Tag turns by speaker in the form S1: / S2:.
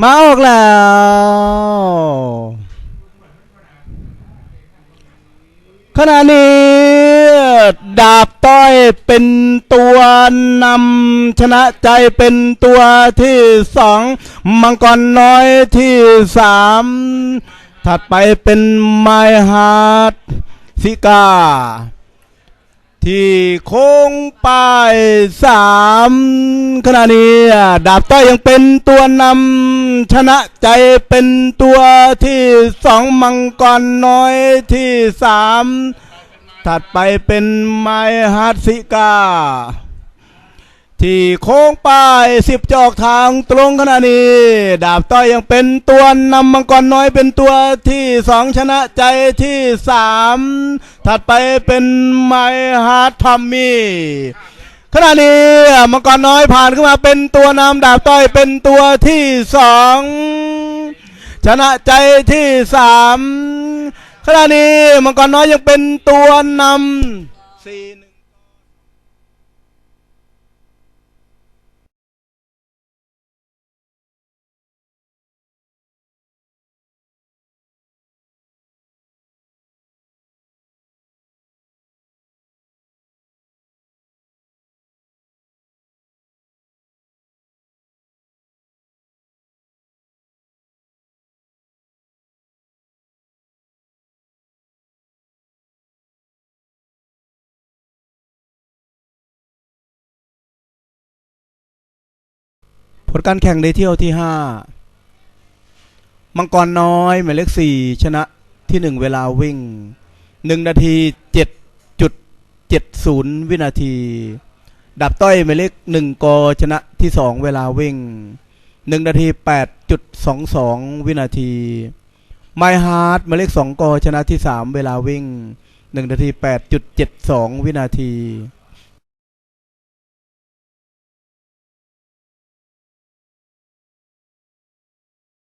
S1: มาออกแล้ว ขณะนี้ ดาบต้อยเป็นตัวนำชนะใจเป็นตัวที่สองมังกรน้อยที่สามถัดไปเป็นไมฮาร์ดซิกา ที่โค้งป้ายสามขณะนี้ดาบต้อยยังเป็นตัวนำชนะใจเป็นตัวที่สองมังกรน้อยที่สามถัดไปเป็นไมฮัตสิกา ที่โค้งป้ายสิบจอกทางตรงขณะนี้ ดาบต้อยยังเป็นตัวนำมังกรน้อยเป็นตัวที่สองชนะใจที่สามถัดไปเป็นไมฮาร์ททอมมี่ขณะนี้มังกรน้อยผ่านขึ้นมาเป็นตัวนำดาบต้อยเป็นตัวที่สองชนะใจที่สามขณะนี้มังกรน้อยยังเป็นตัวนำสี่ ผลการแข่งในเที่ยวที่ห้ามังกรน้อยหมายเลขสี่ชนะที่หนึ่งเวลาวิ่งหนึ่งนาทีเจ็ดจุดเจ็ดศูนย์วินาที ดับต้อยหมายเลขหนึ่งกชนะที่สองเวลาวิ่งหนึ่งนาทีแปดจุดสองสองวินาทีไมฮาร์ดหมายเลขสองกชนะที่สามเวลาวิ่งหนึ่งนาทีแปดจุดเจ็ดสองวินาที